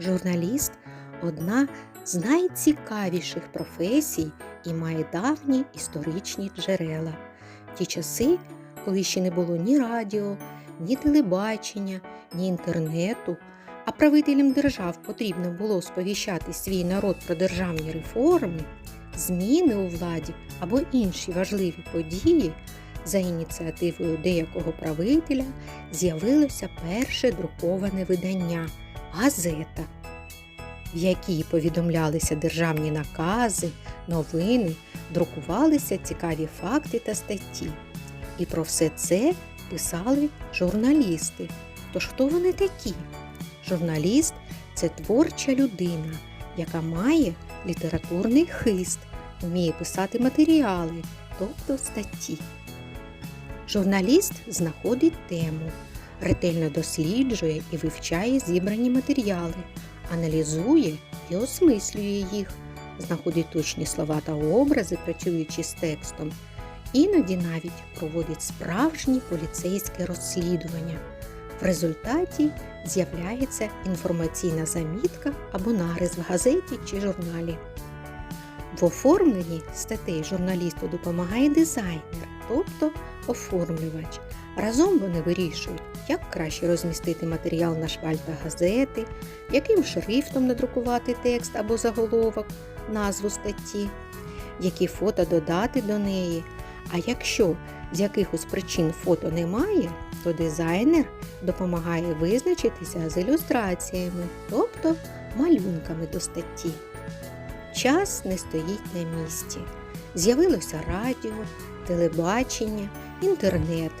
Журналіст одна з найцікавіших професій і має давні історичні джерела. Ті часи, коли ще не було ні радіо, ні телебачення, ні інтернету, а правителям держав потрібно було сповіщати свій народ про державні реформи, зміни у владі або інші важливі події, за ініціативою деякого правителя з'явилося перше друковане видання газета, в якій повідомлялися державні накази, новини, друкувалися цікаві факти та статті. І про все це писали журналісти. Тож хто вони такі? Журналіст це творча людина, яка має літературний хист, вміє писати матеріали, тобто статті. Журналіст знаходить тему, ретельно досліджує і вивчає зібрані матеріали, аналізує і осмислює їх, знаходить точні слова та образи, працюючи з текстом, іноді навіть проводить справжнє поліцейське розслідування. В результаті з'являється інформаційна замітка або нарис в газеті чи журналі. В оформленні статей журналісту допомагає дизайнер, тобто оформлювач. Разом вони вирішують, як краще розмістити матеріал на шпальтах газети, яким шрифтом надрукувати текст або заголовок, назву статті, які фото додати до неї. А якщо з якихось причин фото немає, то дизайнер допомагає визначитися з ілюстраціями, тобто малюнками до статті. Час не стоїть на місці. З'явилося радіо, телебачення, інтернет.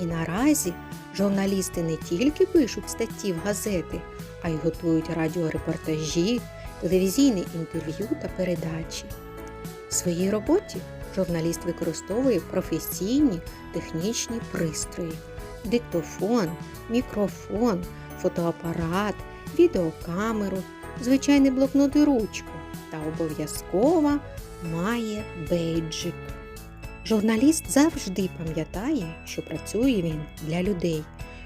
І наразі журналісти не тільки пишуть статті в газети, а й готують радіорепортажі, телевізійне інтерв'ю та передачі. В своїй роботі журналіст використовує професійні технічні пристрої, диктофон, мікрофон, фотоапарат, відеокамеру, звичайний блокнот і ручку та обов'язково має бейджик. Журналіст завжди пам'ятає, що працює він для людей.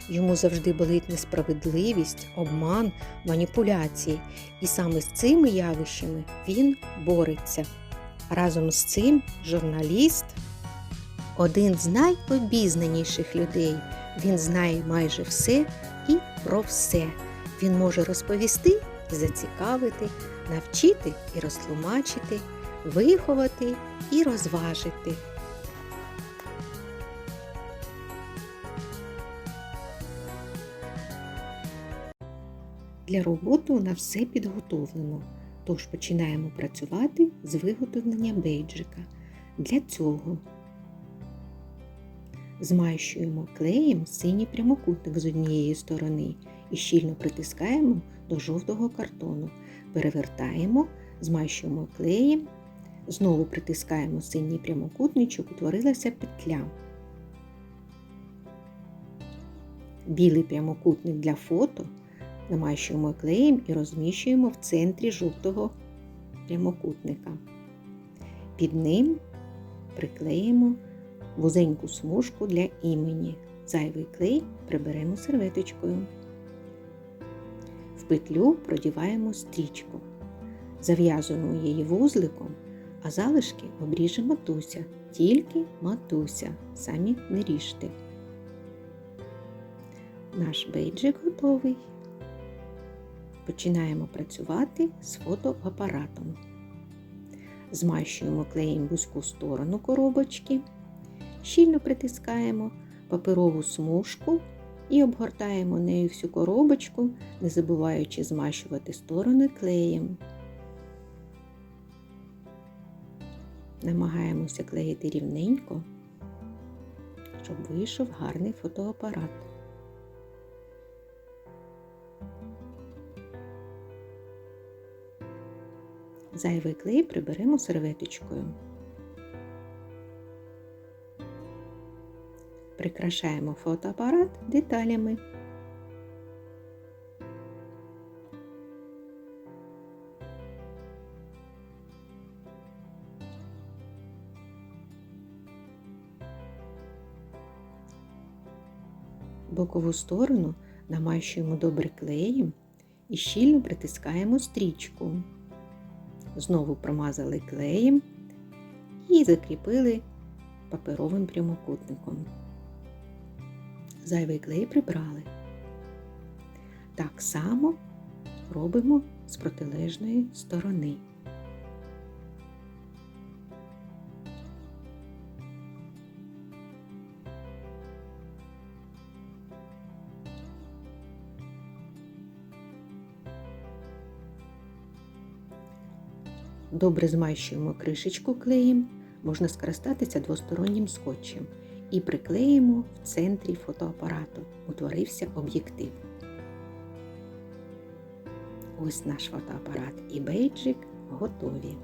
Йому завжди болить несправедливість, обман, маніпуляції. І саме з цими явищами він бореться. Разом з цим журналіст один з найобізнаніших людей. Він знає майже все і про все. Він може розповісти і зацікавити, навчити і розтлумачити, виховати і розважити. Для роботи у нас все підготовлено, тож починаємо працювати з виготовлення бейджика. Для цього змащуємо клеєм синій прямокутник з однієї сторони і щільно притискаємо до жовтого картону. Перевертаємо, змащуємо клеєм, знову притискаємо синій прямокутничок, утворилася петля. Білий прямокутник для фото намащуємо клеєм і розміщуємо в центрі жовтого прямокутника. Під ним приклеїмо вузеньку смужку для імені. Зайвий клей приберемо серветочкою. В петлю продіваємо стрічку. Зав'язуємо її вузликом, а залишки обріже матуся, тільки матуся, самі не ріжте. Наш бейджик готовий. Починаємо працювати з фотоапаратом. Змащуємо клеєм вузьку сторону коробочки, щільно притискаємо паперову смужку і обгортаємо нею всю коробочку, не забуваючи змащувати сторони клеєм. Намагаємося клеїти рівненько, щоб вийшов гарний фотоапарат. Зайвий клей приберемо серветочкою. Прикрашаємо фотоапарат деталями. Бокову сторону намащуємо добре клеєм і щільно притискаємо стрічку. Знову промазали клеєм і закріпили паперовим прямокутником. Зайвий клей прибрали. Так само робимо з протилежної сторони. Добре змащуємо кришечку клеєм, можна скористатися двостороннім скотчем і приклеїмо в центрі фотоапарату. Утворився об'єктив. Ось наш фотоапарат і бейджик готові.